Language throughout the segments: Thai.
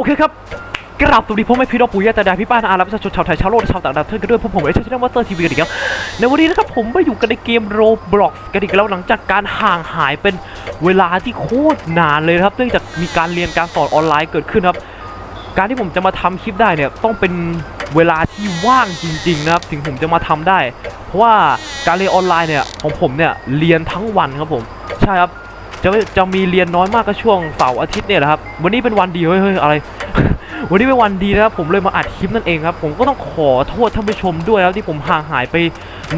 โอเคครับกราบสวัสดีพ่อแม่พี่น้องปู่ย่าตายายพี่ป้านาอาและประชาชนชาวไทยชาวโลกชาวต่างดาวทุกท่านกันด้วยพวกผมเอชชั่นวัตเตอร์ทีวีกันอีกครับในวันนี้นะครับผมมาอยู่กันในเกมโรบล็อกกันอีกแล้วหลังจากการห่างหายเป็นเวลาที่โคตรนานเลยครับเนื่องจากมีการเรียนการสอนออนไลน์เกิดขึ้นครับ การที่ผมจะมาทำคลิปได้เนี่ยต้องเป็นเวลาที่ว่างจริงๆนะครับถึงผมจะมาทำได้ เพราะว่าการเรียนออนไลน์เนี่ยของผมเนี่ยเรียนทั้งวันครับผมใช่ครับ จะจะมีเรียนน้อยมากก็ช่วงเสาร์อาทิตย์เนี่ยแหละครับ วันนี้เป็นวันดีเฮ้ยอะไร วันนี้เป็นวันดีนะครับผมเลยมาอัดคลิปนั่นเองครับ ผมก็ต้องขอโทษท่านผู้ชมด้วยครับที่ผมห่างหายไป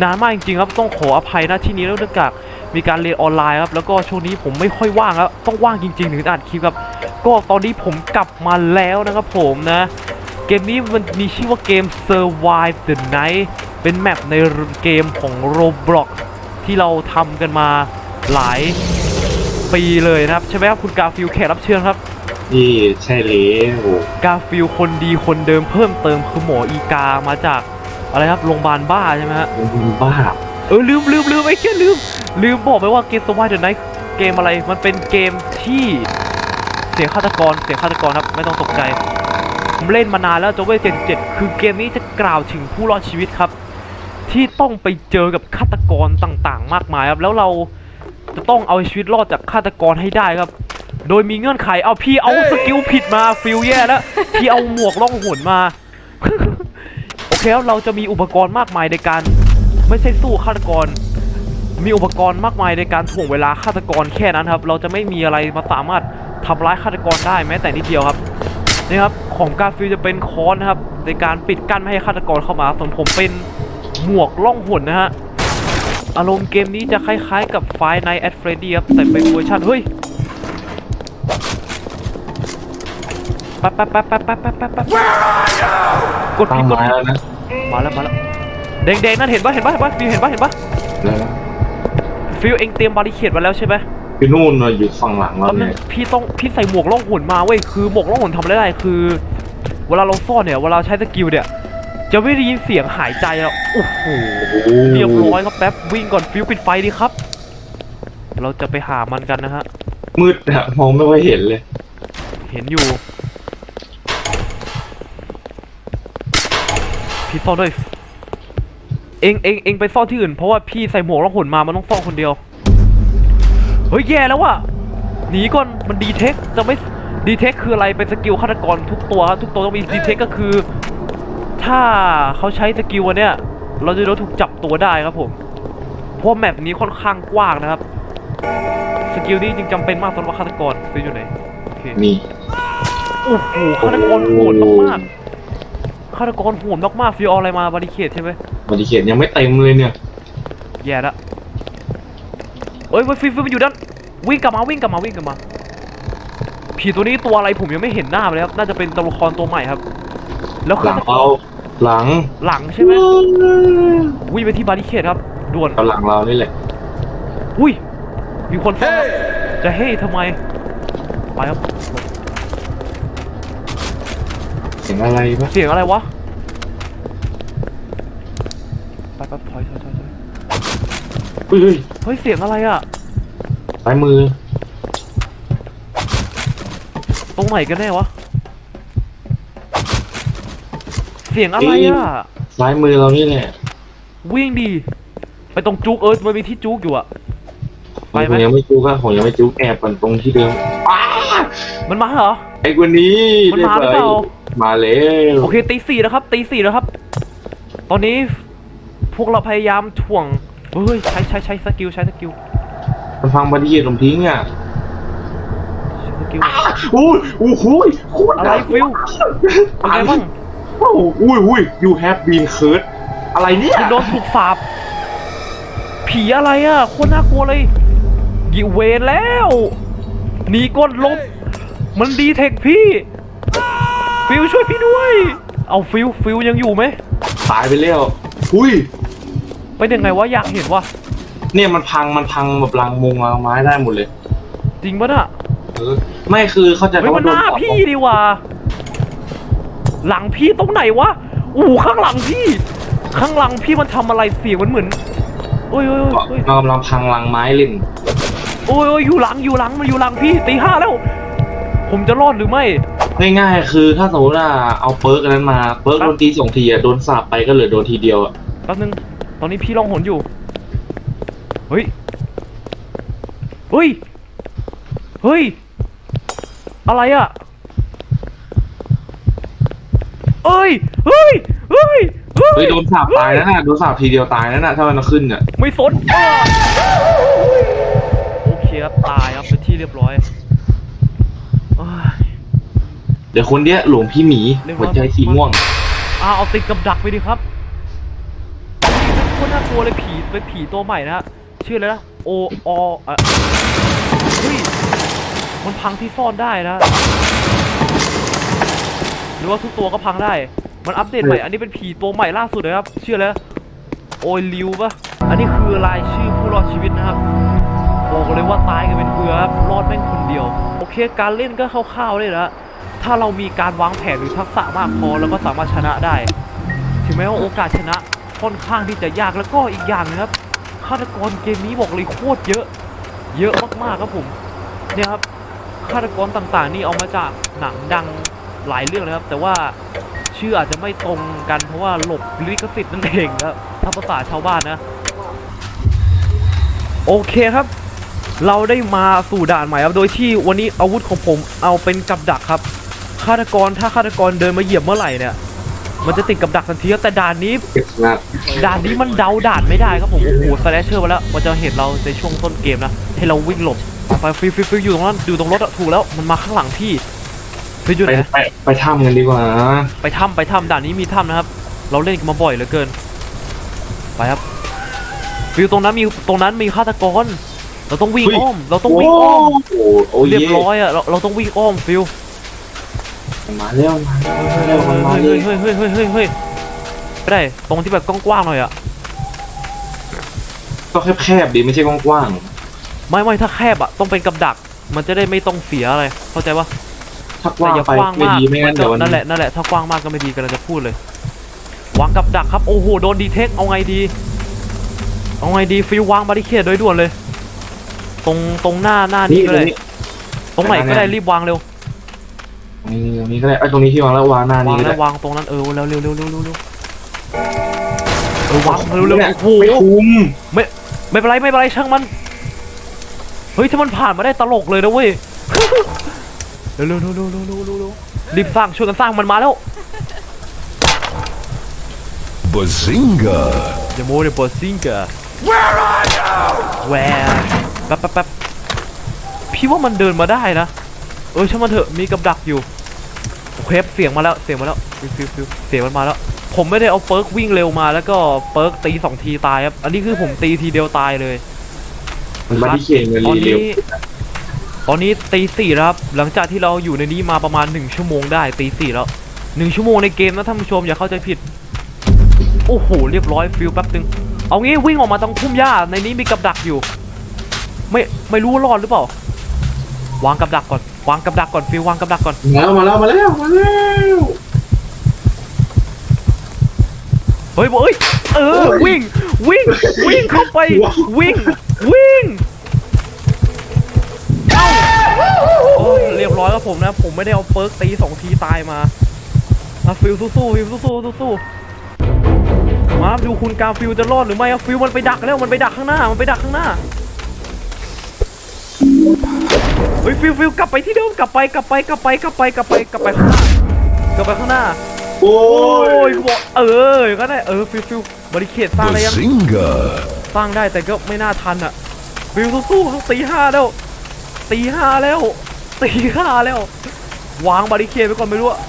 นานมากจริงๆครับต้องขออภัยนะที่นี้แล้วเนื่องจากมีการเรียนออนไลน์ครับแล้วก็ช่วงนี้ผมไม่ค่อยว่างครับต้องว่างจริงๆถึงอัดคลิปครับก็ตอนนี้ผมกลับมาแล้วนะครับผมนะ เกมนี้มันมีชื่อว่าเกม Survive the Night เป็นแมปในเกมของ Roblox ที่เราทำกันมาหลาย ปีเลยนะครับ ใช่ไหมครับคุณกาฟิลแขกรับเชิญครับ นี่ใช่แล้วกาฟิลคนดีคนเดิมเพิ่มเติมคือหมออีกามาจากอะไรครับโรงพยาบาลบ้าใช่ไหมฮะมึงบ้าเออลืมลืมลืมไอ้แค่ลืม ลืมบอกไปว่าเกม Survive the Night เกมอะไรมันเป็นเกมที่เสียงฆาตกรเสียงฆาตกรครับไม่ต้องตกใจผมเล่นมานานแล้วจนเวล77 คือเกมนี้จะกล่าวถึงผู้รอดชีวิตครับ ที่ต้องไปเจอกับฆาตกรต่างๆ มากมายครับแล้วเรา จะต้องเอาชีวิตรอดจากฆาตกรให้ได้ครับ โดยมีเงื่อนไขเอาพี่เอาสกิลผิดมาฟิลแย่แล้วพี่เอาหมวกล่องหนมาโอเคแล้วเราจะมีอุปกรณ์มากมายในการ ไม่ใช่สู้ฆาตกร มีอุปกรณ์มากมายในการถ่วงเวลาฆาตกรแค่นั้นครับ เราจะไม่มีอะไรมาสามารถทำร้ายฆาตกรได้แม้แต่นิดเดียวครับนี่ครับของกาฟิลจะเป็นค้อนนะครับ ในการปิดกั้นไม่ให้ฆาตกรเข้ามาส่วนผมเป็นหมวกล่องหนนะฮะ อารมณ์เกมนี้จะคล้ายๆกับไฟในแอดเฟรดี้ครับแต่เป็นเวอร์ชันเฮ้ยแป๊บแป๊บแป๊บแป๊บแป๊บแป๊บแป๊บแป๊บกดตาผิมดกดมาผิดแล้วมาแล้วมาแล้วแดงๆนั่นเห็นปะเห็นปะเห็นปะฟิลเห็นปะเห็นปะแล้วนะฟิลเองเตรียมบาริเคดไว้แล้วใช่ไหมคือนู่นน่ะอยู่ฝั่งหลังเราตอนนึเนี่ยพี่ต้องพี่ใส่หมวกล่องหนมาเว้ยคือหมวกล่องหนทำอะไรได้คือ เวลาเราซ่อนเนี่ยเวลาใช้สกิลเนี่ย จะไม่ได้ยินเสียงหายใจอะโอ้โหโอ้โหเรียบร้อยครับแป๊บวิ่งก่อนฟิวปิดไฟดีครับ เราจะไปหามันกันนะฮะ มืดอะมองไม่ค่อยเห็นเลย เห็นอยู่พี่ซ่อนด้วยเองเองเองไปซ่อนที่อื่นเพราะว่าพี่ใส่หมวกล่องหนมามันต้องซ่อนคนเดียว เฮ้ยแย่แล้วว่ะหนีก่อนมันดีเทคจะไม่ดีเทคคืออะไรเป็นสกิลฆาตกรทุกตัวครับทุกตัวต้องมีดีเทคก็คือ ถ้าเขาใช้สกิลอันเนี้ยเราจะโดนถูกจับตัวได้ครับผม เพราะแมปนี้ค่อนข้างกว้างนะครับ สกิลนี้จึงจำเป็นมากสำหรับฆาตกรซื้ออยู่ไหนโอเคนี่โอ้โหฆาตกรโหดมากๆฆาตกรโหดมากๆฟิวเอาอะไรมาบาริเคดใช่ไหมบริเขตยังไม่เต็มเลยเนี่ย แย่ละเอ้ยฟิวฟิวมันอยู่ด้านวิ่งกลับมาวิ่งกลับมาวิ่งกลับมา ผีตัวนี้ตัวอะไรผมยังไม่เห็นหน้าเลยครับ น่าจะเป็นตัวละครตัวใหม่ครับ แล้วหลังเรา หลังหลังใช่ไหมวิ่งไปที่บาริเคดครับด่วนกับหลังเรานี่แหละ อุ้ย มีคนฟ้องครับจะเฮ้ยทำไม ไปครับเห็นอะไรปะเสียงอะไรวะ ไปไปถอยถอยถอยถอยเฮ้ยเฮ้ยเฮ้ยเสียงอะไรอะซ้ายมือ ตรงไหนกันแน่วะ เสียงอะไรอะซ้ายมือเรานี่แหละวิ่งดี ไปตรงจุกเอิร์ธมันมีที่จุกอยู่อะไปผไหมมยังไม่จูกอะผมยังไม่จูกแอบกันตรงที่เดิมอ้ามันมาเหรอ ไอ้คนนี้มันมาหรือเปล่า มาแล้วโอเคตีสี่แล้วครับตีสี่แล้วครับ ตอนนี้พวกเราพยายามถ่วง เฮ้ยใช้ใช้ใช้สกิลใช้สกิลมันพังบริเขตผมทิ้งอะใช้สกิลอุ้ยโอ้โหโคตรอะไรฟิว เป็นไงบ้าง โอ้โหอุ้ยอุ้ย you have been cursed อะไรเนี่ยคุณโดนถูกสาบผีอะไรอะโคตรน่ากลัวเลยกิเวนแล้วหนีก้นลบ มันดีเทคพี่ ฟิวช่วยพี่ด้วย เอาฟิวฟิวยังอยู่ไหมตายไปแล้วอุ้ยเป็นยังไงวะอยากเห็นวะเนี่ยมันพังมันพังแบบรังมุงรังไม้ได้หมดเลย จริงปะน่ะเออไม่คือเข้าใจเฮ้ยมันหน้าโดพี่ดีว่ะ หลังพี่ตรงไหนวะอู้ข้างหลังพี่ ข้างหลังพี่มันทำอะไรเสียงมันเหมือนโอ้ยโอ้ยโอ้ยโอ้ยมันกำลังพังรังไม้เล่นโอ้ยโอ้ยอยู่หลังอยู่หลังมันอยู่หลังพี่ตีห้าแล้ว ผมจะรอดหรือไม่ง่ายๆคือถ้าสมมติว่าเอาเปิร์กอันนั้นมาเปิร์กโดนตีสองทีอะโดนสาบไปก็เหลือโดนทีเดียวอะแป๊บนึงตอนนี้พี่ล่องหนอยู่เฮ้ยเฮ้ยเฮ้ยอะไรอะ เอ้ยเฮ้ยเฮ้ยเฮ้เฮ้ยยโดนสาบตายนั่นน่ะโดนสาบทีเดียวตายนั่นน่ะถ้ามันขึ้นอะไม่สนอ้าโอเคครับตายครับเป็นที่เรียบร้อยเอ้ย เดี๋ยวคนเนี้ยหลวงพี่หมีเรียกว่า หัวใจสีม่วง อ้าวเอาติดกับดักไปดิครับโคตรน่ากลัวเลยผีเป็นผีตัวใหม่นะฮะชื่ออะไรนะโอออะเฮ้ยมันพังที่ซ่อนได้นะห รือว่าทุกตัวก็พังได้ มันอัปเดตใหม่ อันนี้เป็นผีตัวใหม่ล่าสุดเลยครับชื่ออะไรนะโอยลิวปะอันนี้คือรายชื่อผู้รอดชีวิตนะครับบอกเลยว่าตายกันเป็นเบื่อครับรอดแม่งคนเดียว โอเค การเล่นก็คร่าวๆเลยนะถ้าเรามีการวางแผนหรือทักษะมากพอเราก็สามารถชนะได้ ถึงแม้ว่าโอกาสชนะค่อนข้างที่จะยากแล้วก็อีกอย่างนะครับฆาตกรเกมนี้บอกเลยโคตรเยอะ เยอะมากๆครับผมเนี่ยครับฆาตกรต่างๆ นี่เอามาจากหนังดัง หลายเรื่องนะครับ แต่ว่าชื่ออาจจะไม่ตรงกันเพราะว่าหลบลิขสิทธิ์นั่นเองครับถ้าภาษาชาวบ้านนะ โอเคครับ เราได้มาสู่ด่านใหม่ครับโดยที่วันนี้อาวุธของผมเอาเป็นกับดักครับฆาตกรถ้าฆาตกรเดินมาเหยียบเมื่อไหร่เนี่ยมันจะติดกับดักทันทีครับแต่ด่านนี้ด่านนี้มันเดาด่านไม่ได้ครับผมโอ้โหสแลชเชอร์มาแล้วมันจะเห็นเราในช่วงต้นเกมนะให้เราวิ่งหลบไปฟิวฟิวฟิวอยู่ตรงนั้นอยู่ตรงรถอะถูกแล้วมันมาข้างหลังพี่ ฟิวอยู่ไปไหนไปไปถ้ำกันดีกว่าไปถ้ำไปถ้ำด่านนี้มีถ้ำนะครับ เราเล่นกันมาบ่อยเหลือเกิน ไปครับฟิวตรงนั้นมีตรงนั้นมีฆาตกร เราต้องวิ่งอ้อม เราต้องวิ่งอ้อม โอ้โหเรียบร้อยอะเราเราต้องวิ่งอ้อมฟิวมาแล้วมาแล้วมาเฮ้ยแล้วเฮ้ยเฮ้ยเฮ้ยเฮ้ยเฮ้ยเฮ้ยไม่ได้ตรงที่แบบกว้างๆหน่อยอะก็แคบๆดีไม่ใช่กว้างไม่ไม่ถ้าแคบอะต้องเป็นกับดัก มันจะได้ไม่ต้องเสียอะไรเข้าใจปะๆ ถ้ากแต่ว้างอย่าไปกว้างไม่มากดีไม่งั้นก็เดี๋ยวมัน นั่นแหละนั่นแหละถ้ากว้างมากก็ไม่ดีกันเราจะพูดเลยวางกับดักครับโอ้โหโดนดีเทคเอาไงดี เอาไงดีฟิววางบาริเคดโดยด่วนเลย ตรงตรงหน้าหน้านี้นี่ก็ตรได้งนี้ ตรงไหนก็ได้ไหนๆรีบวางเร็วนี่ตรงนี้ก็ได้ไอ้ยตรงนี้ที่วางแล้ววางหน้านี้วางก็แล้ได้ววางตรงนั้นเออเร็วเร็วเร็วเร็วเร็วเร็วเออวางเร็วเร็วนี่ยโอ้โห ไม่คุ้มไม่ไม่เป็นไรไม่เป็นไรช่างมัน เฮ้ยถ้ามันผ่านมาได้ตลกเลยนะเว้ย เร็วเร็วเร็วเร็วเร็วรีบสร้างช่วยกันสร้างมันมาแล้ว Bazinga อย่าโมเลยบอสซิงกะ Where are you แวร์แป๊บแป๊บแป๊บพี่ว่ามันเดินมาได้นะ เออช่างมันเถอะมีกับดักอยู่เคฟเสียงมาแล้วเสียงมาแล้วฟิวเสียงมันมาแล้ว ผมไม่ได้เอาเปิร์กวิ่งเร็วมาแล้วก็เปิร์กตีสองทีตายครับ อันนี้คือผมตีทีเดียวตายเลยมันไมาที่เคงเลยตอนเร็ว ตอนนี้ตีสี่แล้วครับ หลังจากที่เราอยู่ในนี้มาประมาณหนึ่งชั่วโมงได้ตีสี่แล้วหนึ่งชั่วโมงในเกมนะท่านผู้ชมอย่าเข้าใจผิด โอ้โหเรียบร้อยฟิลแป๊บนึง เอางี้วิ่งออกมาตรงพุ่มหญ้าในนี้มีกับดักอยู่ ไม่ไม่รู้ว่ารอดหรือเปล่า วางกับดักก่อน วางกับดักก่อนฟิลวางกับดักก่อน มาแล้วมาแล้วมาแล้วมาแล้วเฮ้ยเฮ้ยเออวิ่งวิ่งวิ่งเข้าไปวิ่งวิ่งเอ้าโอ้ย เรียบร้อยแล้วผมนะ ผมไม่ได้เอาเปิร์กตีสองทีตายมามาฟิลสู้ๆฟิลสู้ๆสู้ๆมาดูคุณกาฟิลจะรอดหรือไม่อะฟิลมันไปดักแล้วมันไปดักข้างหน้ามันไปดักข้างหน้าเฮ้ยฟิลฟิลกลับไปที่เดิมกลับไปกลับไปกลับไปกลับไปกลับไปกลับไปข้างหน้ากลับไปข้างหน้าโอ้โอ้ยยบอกเออก็ได้เออฟิวฟิวบริเคดสร้างได้ยัง Bazinga! สร้างได้แต่ก็ไม่น่าทันอะฟิวสู้ๆต้องตีห้าแล้ว ตีห้าแล้ว ตีห้าแล้ว วางบาริเคดไปก่อนไม่รู้อะ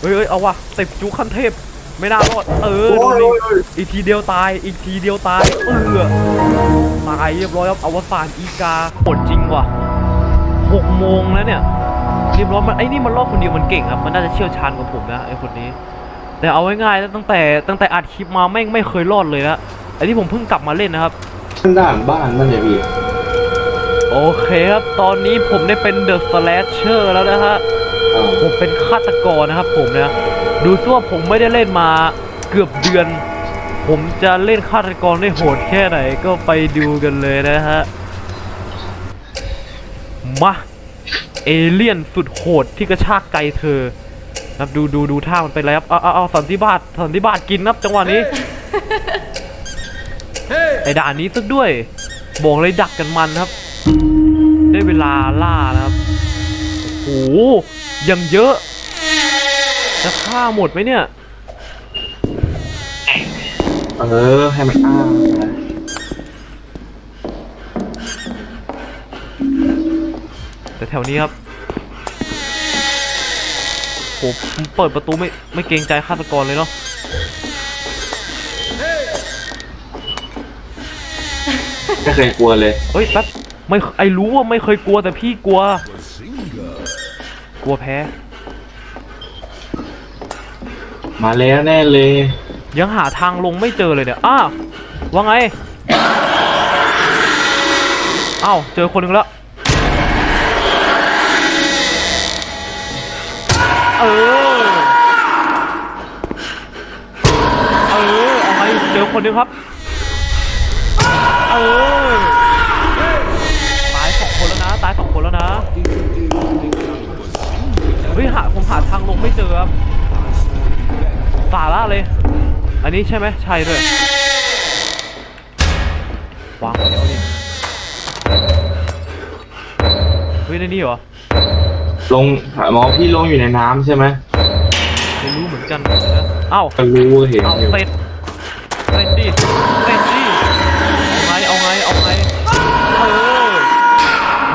เฮ้ยเฮ้ยเอาวะติดจุขั้นเทพ ไม่น่ารอด เออโอ้ดูยดิอีกทีเดียวตาย อีกทีเดียวตาย เออ ตายเรียบร้อยครับอวสานอีกาโหดจริงว่ะหกโมงแล้วเนี่ยเรียบร้อยมันไอ้นี่มันรอดคนเดียวมันเก่งครับ มันน่าจะเชี่ยวชาญกว่าผมนะไอ้คนนี้ แต่เอาง่ายๆนะตั้งแต่ตั้งแต่อัดคลิปมาแม่งไม่เคยรอดเลยนะไอ้ที่ผมเพิ่งกลับมาเล่นนะครับด้านบ้านนั่นเนี่ยพี่ โอเคครับ ตอนนี้ผมได้เป็นเดอะสแลชเชอร์แล้วนะฮะอ่าผมเป็นฆาตกรนะครับผมนะ ดูซิว่าผมไม่ได้เล่นมาเกือบเดือน ผมจะเล่นฆาตกรได้โหดแค่ไหนก็ไปดูกันเลยนะฮะ มา เอเลี่ยนสุดโหดที่กระชากใจเธอนะครับดูดูดูท่ามันไปแล้วเอาเอาเอาสันติบาตสันติบาตกินครับจังหวะนี้ไอด่านนี้ซึกด้วยบอกเลยดักกันมันครับ ได้เวลาล่านะครับโอ้โหยังเยอะ จะฆ่าหมดไหมเนี่ย เออ ให้มันอ้านะแต่แถวนี้ครับโหผมเปิดประตูไม่ไม่เกรงใจฆาตกรเลยเนาะไม่เคยกลัวเลย เฮ้ยแป๊บ ไม่ไอรู้ว่าไม่เคยกลัวแต่พี่กลัว Bazinga! กลัวแพ้ มาแล้วแน่เลย ยังหาทางลงไม่เจอเลยเนี่ยอ้าวว่าไงอ้าวเจอคนหนึ่งแล้ว เออ เออเอาไงเจอคนหนึ่งครับ เออ ตายสองคนแล้วนะ เฮ้ยหาผมหาทางลงไม่เจอครับสาระเลย อันนี้ใช่ไหมใช่ด้วยวางเดี๋ยวดิเฮ้ยในนี่เหรอลงหมอพี่ลงอยู่ในน้ำใช่ไหมไม่รู้เหมือนกันนะเอ้าก็รู้เห็นเอาอยู่เสร็จเสร็จดิเสร็จดิ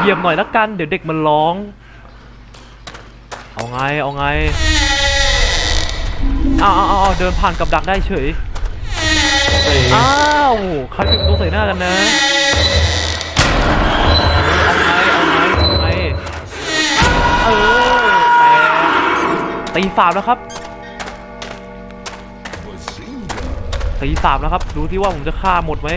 ยียบหน่อยละกัน เดี๋ยวเด็กมันร้อง เอาไง เอาไงเอาเอาเอาเอาเดินผ่านกับดักได้เฉยเอ้ยอ้าวใครปิดประตูใส่หน้ากันนะ เอาไง เอาไง เอาไง เออแต่ตีสามแล้วครับ Bazinga! ตีสามแล้วครับ ดูที่ว่าผมจะฆ่าหมดไหม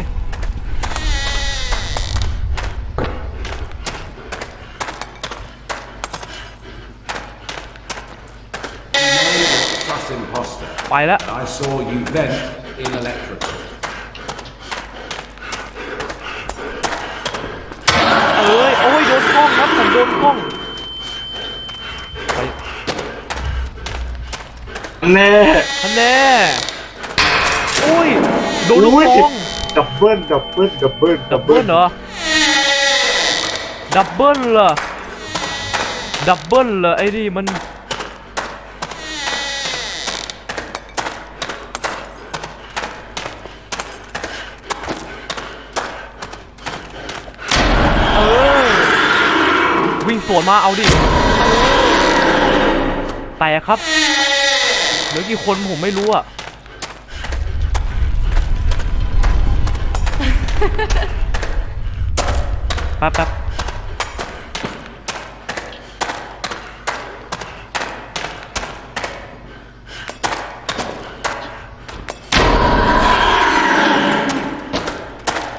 ไปแล้ว I saw you vent in electrical. เอ้ย โอ้ย โดนกล้องครับผมโดนกล้องไปแน่ทันแน่โอ้ย โดนลูกอุ้ยกล้อง ดับเบิลดับเบิลดับเบิลดับเบิลเหรอ ดับเบิลเหรอ ดับเบิลเหรอไอ้นี่มัน เออ วิ่ง สวนมาเอาดิแต่ครับเหลือกี่คนผมไม่รู้อะแป๊บแป๊บ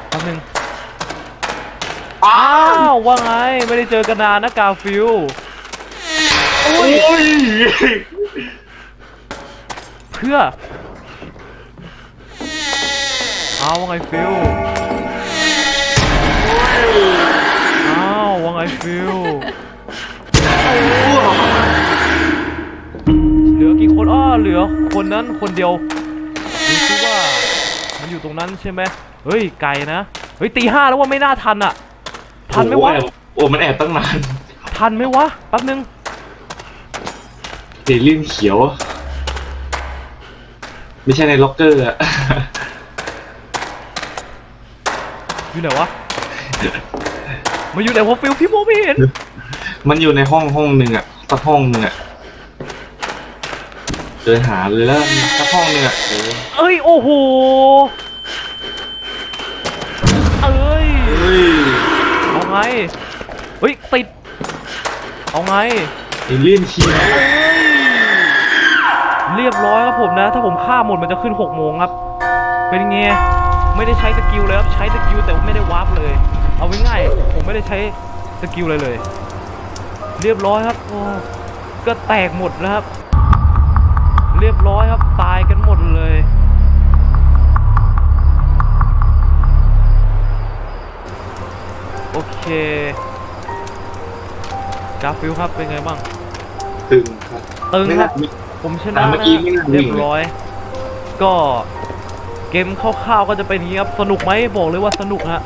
แป๊บนึง อ้า อ้าวว่าไง ไม่ได้เจอกันนานนะกาฟิลโอ้ยเพื่ออ้าวว่าไงฟิลอ้าวว่าไงฟิลเหลือกี่คนอ้อเหลือคนนั้นคนเดียวดูซิว่ามันอยู่ตรงนั้นใช่ไหมเฮ้ยไกลนะเฮ้ยตีห้าแล้วว่าไม่น่าทันอะ ทันไหมวะ โอ้มันแอบตั้งนาน ทันไหมวะ แป๊บนึงเสีลิ่มเขียว ไม่ใช่ในล็อกเกอร์อะอยู่ไหนวะมาอยู่ไหนวะฟิลพี่โมองไม่เห็น มันอยู่ในห้องห้องหนึ่งอะสักห้องหนึ่งอะเดินหาเลยแล้วสักห้องหนึ่งอะเออเอ้ยโอ้โห ไงเฮ้ยติด เอาไง เอเลี่ยนเขียวเรียบร้อยครับผมนะ ถ้าผมฆ่าหมดมันจะขึ้น6โมงครับ เป็นไง ไม่ได้ใช้สกิลเลยครับ ใช้สกิลแต่ไม่ได้วาร์ปเลย เอาง่ายๆผมไม่ได้ใช้สกิลเลยเลย เรียบร้อยครับโอ้ก็แตกหมดนะครับ เรียบร้อยครับ ตายกันหมด เลยโอเคกราฟิลครับเป็นไงบ้าง ตึงครับตึงไม่ครัน่าบมีผมชแต่นะเมื่อนะกี้ไม่น่าวิ่เรียงบเลยร้อย ก็เกมคร่าวๆก็จะเป็นอย่างนี้ครับ สนุกไหมบอกเลยว่าสนุกฮะ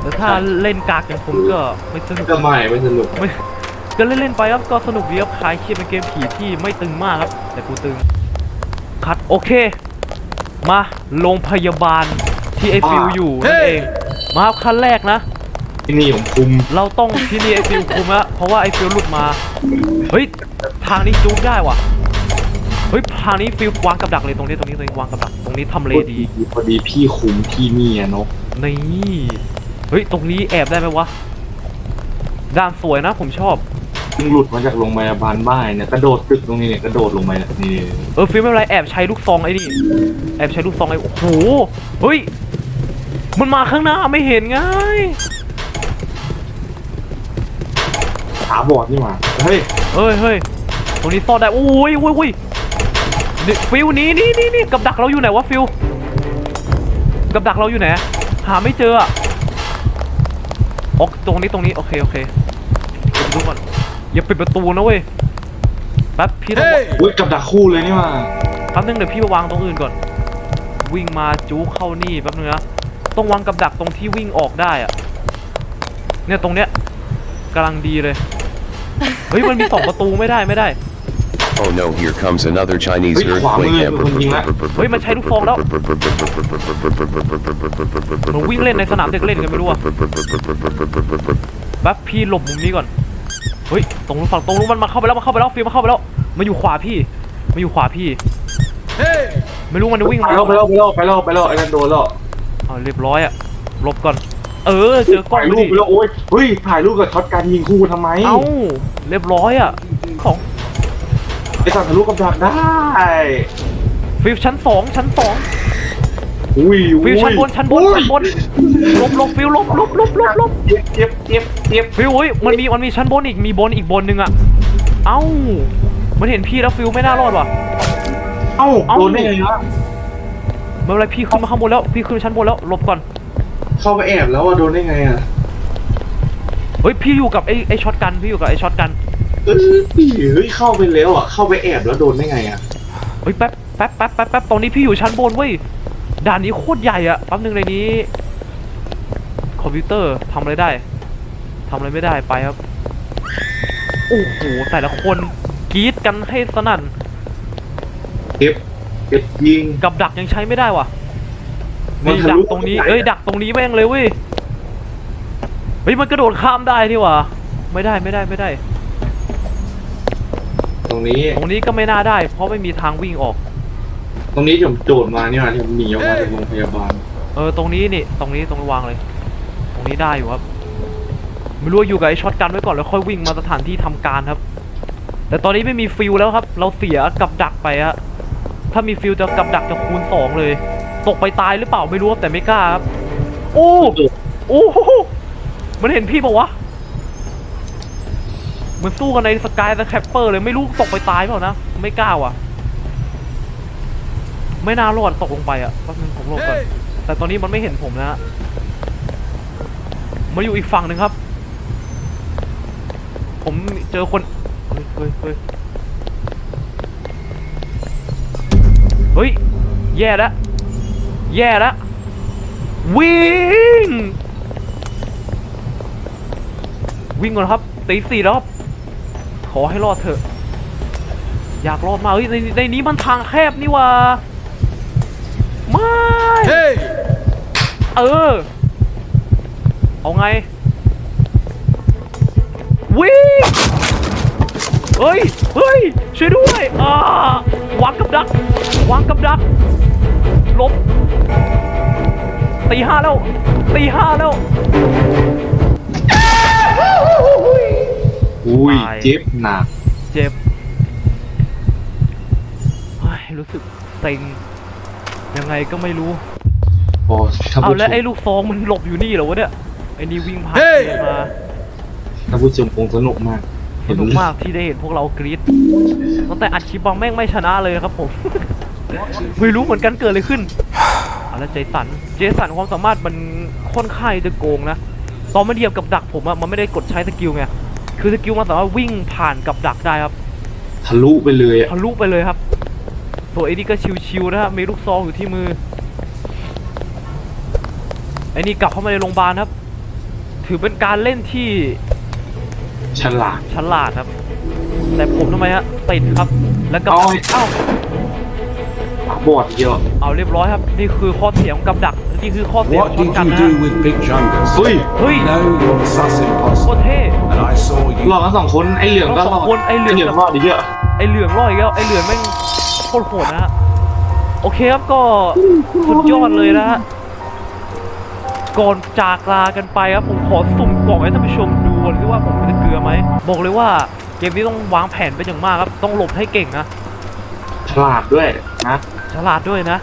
แต่ถ้าเล่นกากอย่างผมก็ไม่สนุก ก็ไม่ไม่สนุก ไม่ก็เล่นๆไปครับก็สนุกดีครับคลายเครียดเป็นเกมผีที่ไม่ตึงมากครับ แต่กูตึงคัดโอเค มาโรงพยาบาลที่ไอฟิวอยู่นั่นเอง มาครับขั้นแรกนะ ที่นี่ผมคุมเราต้องที่นี่ไอฟิวคุมละเพราะว่าไอฟิวหลุดมา เฮ้ยทางนี้จู๊กได้ว่ะ เฮ้ยทางนี้ฟิววางกับดักเลยตรงนี้ตรงนี้ตรงนี้วางกับดักตรงนี้ทำเลดี พอดีพี่คุมที่นี่อะเนาะนี่ เฮ้ยตรงนี้แอบได้ไหมวะ ด้านสวยนะผมชอบเพิ่งหลุดมาจากโรงพยาบาลบ้านเนี่ยกระโดดตึกตรงนี้เนี่ยกระโดดลงไปเนี่ยนี่เออฟิล์มไม่เป็นไรแอบใช้ลูกซองไอ้นี่ แอบใช้ลูกซองไอ้โอ้โห เฮ้ย มันมาข้างหน้าไม่เห็นไง ขาบอดนี่หว่าเฮ้ยเฮ้ยเฮ้ยตรงนี้ซ่อนได้โอ้ยโอ้ยโอ้ยนี่ฟิวหนี้นี่นี่นี่กับดักเราอยู่ไหนวะฟิวกับดักเราอยู่ไหนหาไม่เจออะออกตรงนี้ตรงนี้โอเคโอเคเดี๋ยวดูก่อนอย่าปิดประตูนะเว้ยแป๊บพี่ต้อง Hey! อุ้ยกับดักคู่เลยนี่หว่าแป๊บนึงเดี๋ยวพี่ไปวางตรงอื่นก่อน วิ่งมาจู๊เข้านี่แป๊บนึงนะต้องวางกับดักตรงที่วิ่งออกได้อะเนี่ยตรงเนี้ยกำลังดีเลย เฮ้ยมันมีสองประตูไม่ได้ไม่ได้ Oh no, here comes another Chinese Wait, earthquake. Huawei, Huawei, Huawei. เฮ้ยมันใช้ลูกซองแล้วหนูวิ่งเล่นในสนามเด็กเล่นกันไม่รู้อะ แป๊บพี่หลบมุมนี้ก่อน เฮ้ยตรงนู้นฝั่งตรงนู้นมันมาเข้าไปแล้วมาเข้าไปแล้วฟิล์มมาเข้าไปแล้วมาอยู่ขวาพี่มาอยู่ขวาพี่ Hey! ไม่รู้มันจะวิ่งไปมาแล้วไปแล้วไปแล้วไปแล้วไปแล้วไอ้นั่นโดนแล้วอ๋อเรียบร้อยอะหลบก่อน เออ เจอกล้องถ่ายรูดิปไปแล้วโอ้ยเฮ้ยถ่ายรูปกับช็อตการยิงคู่ทำไมเอ้าเรียบร้อยอะของไอ้สัตว์ทะลุกับดักได้ฟิลชั้นสองชั้นสองอุ้ยฟิลชั้นบนชั้นบนอุ้ยชั้นบนหลบหลบฟิลหลบหลบหลบหลบหลบเจ็บเจ็บเจ็บเจ็บฟิลเฮ้ยมันมีมันมีชั้นบนอีกมีบนอีกบนหนึ่งอะเอ้ามันเห็นพี่แล้วฟิลไม่น่ารอดว่ะเอ้าเอ้าโดนได้ไงวะไม่เป็นไรพี่ขึ้นมาข้างบนแล้วพี่ขึ้นชั้นบนแล้วหลบก่อน เข้าไปแอบแล้วอะโดนได้ไงอะเฮ้ยพี่อยู่กับไอ้ไอ้ช็อตกันพี่อยู่กับไอ้ช็อตกันเออเฮ้ยเข้าไปแล้วอะเข้าไปแอบแล้วโดนได้ไงอะเฮ้ยแป๊บแป๊บแป๊บแป๊บแป๊บตอนนี้พี่อยู่ชั้นบนเว้ยด่านนี้โคตรใหญ่อะแป๊บนึงในนี้ คอมพิวเตอร์ทำอะไรได้ทำอะไรไม่ได้ไปครับโอ้โหแต่ละคนกรี๊ดกันให้สนั่นเก็บเก็บยิงกับดักยังใช้ไม่ได้ว่ะ มันนี่ทะดัลุกตรงนี้เข้าไปเอ้ยดักตรงนี้แม่งเลยเว้ยเฮ้ยมันกระโดดข้ามได้นี่หว่ะไม่ได้ไม่ได้ไม่ได้ ตรงนี้ ตรงนี้ก็ไม่น่าได้ เพราะไม่มีทางวิ่งออก ตรงนี้ที่ผมโจดมาเนี่ยที่ผมหนีออกมาจากโรงพยาบาลเออตรงนี้นี่ตรงนี้ตรงวางเลย ตรงนี้ได้อยู่ครับไม่รู้ว่าอยู่กับไอ้ช็อตกันไว้ก่อนแล้วค่อยวิ่งมาสถานที่ทำการครับ แต่ตอนนี้ไม่มีฟิลแล้วครับ เราเสียกับดักไปฮะ ถ้ามีฟิลจะกับดักจะคูณสองเลย ตกไปตายหรือเปล่าไม่รู้ครับแต่ไม่กล้าครับโอ้โอ้โหมันเห็นพี่ปะวะเหมันสู้กันในสกายสแคปเปอร์เลยไม่รู้ตกไปตายเปล่านะ ไม่กล้าว่ะ ไม่น่ารอดตกลงไปอะแป๊บนึงผมหลบก่อน Hey! แต่ตอนนี้มันไม่เห็นผมนะฮะมาอยู่อีกฝั่งหนึ่งครับ ผมเจอคน เฮ้ยเฮ้ย เฮ้ยเฮ้ย แย่แล้วแย่แล้ววิ่ง วิ่งก่อนครับตีสี่แล้วครับขอให้รอดเถอะ อยากรอดมากเฮ้ยในในนี้มันทางแคบนี่หว่าไม่ Hey! เออ เอาไงวิ่ง เฮ้ย เฮ้ย ช่วยด้วยอ่าวางกับดัก วางกับดักหลบ ตีห้าแล้ว ตีห้าแล้วอุ้ยตายเจ็บหนัก เจ็บเฮ้ยรู้สึกเซ็ง ยังไงก็ไม่รู้พอท่านเอาผู้ชแล้วมไอ้ลูกซองมันหลบอยู่นี่เหรอวะเนี่ย ไอ้นี่วิ่งผ่านเฮ้ยเดินมาท่านผู้ชมคงสนุกมาก สนุกมากที่ได้เห็นพวกเรากรี๊ดตั้งแต่อัดคลิปบางแม่งไม่ชนะเลยครับผม ไม่รู้เหมือนกันเกิดอะไรขึ้นเอาแล้วเจสัน เจสันความสามารถมันค่อนข้างจะโกงนะ ตอนมันเหยียบกับดักผมอะมันไม่ได้กดใช้สกิลไง คือสกิลมันสามารถวิ่งผ่านกับดักได้ครับ ทะลุไปเลยอะทะลุไปเลยครับตัวไอ้นี่ก็ชิวๆนะครับมีลูกซองอยู่ที่มือไอ้นี่กลับเข้ามาในโรงพยาบาลครับ ถือเป็นการเล่นที่ ฉลาด ฉลาดครับ แต่ผมทำไมฮะติดครับ แล้วกับเอาดักเอ้าปากบอดเยอะ เอาเรียบร้อยครับ นี่คือข้อเสียของกับดักนี่คือข้อเสียของ What ช็อต did กัน you นะฮะ do with Big Chungus? เฮ้ย เฮ้ย No, you're a sus โคตร imposter. เท่ And I saw หลอก you. กันสองคนไอ้เหลืองก็หลอกสองคนไอ้เหลืองเหลืองรอดอีกเยอะไอเหลืองรอดอีกแล้วไอเหลืองแม่งโคตรโหดนะฮะโอเคครับก็สุดยอดเลยนะฮะก่อนจากลากันไปครับผมขอสุ่มกล่องให้ท่านผู้ชมดูก่อนสิว่าผม จะเกลือไหมบอกเลยว่าเกมนี้ต้องวางแผนเป็นอย่างมากครับต้องหลบให้เก่งนะฉลาดด้วยนะฉลาดด้วยนะ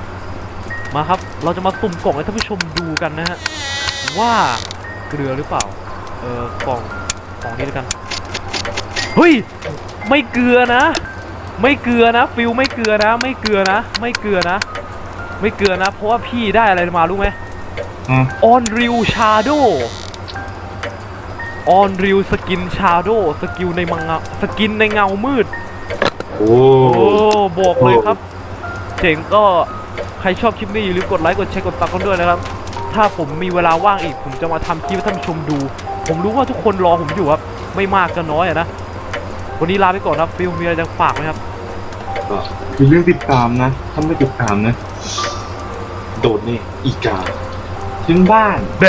มาครับเราจะมาสุ่มกล่องให้ท่านผู้ชมดูกันนะฮะว่าเกลือหรือเปล่าเออกล่องกล่องนี้แล้วกันเฮ้ยไม่เกลือนะ ไม่เกลือนะฟิลไม่เกลือนะ ไม่เกลือนะ ไม่เกลือนะ ไม่เกลือนะ เพราะว่าพี่ได้อะไรมารู้ไหมอืมออนริวชาโด ออนริวสกินชาโดสกิลในมังงะสกินในเงามืด โอ้โอ้บอกเลยครับ เจ๋งก็ใครชอบคลิปนี้อย่าลืมกดไลค์กดแชร์กดซับกันด้วยนะครับ ถ้าผมมีเวลาว่างอีก ผมจะมาทำคลิปให้ท่านผู้ชมดู ผมรู้ว่าทุกคนรอผมอยู่ครับ ไม่มากก็น้อยอะนะ วันนี้ลาไปก่อนครับฟิลมีอะไรจะฝากไหมครับ ก็อย่าลืมติดตามนะ ถ้าไม่ติดตามนะ โดดนี่อีกา ถึงบ้าน แบ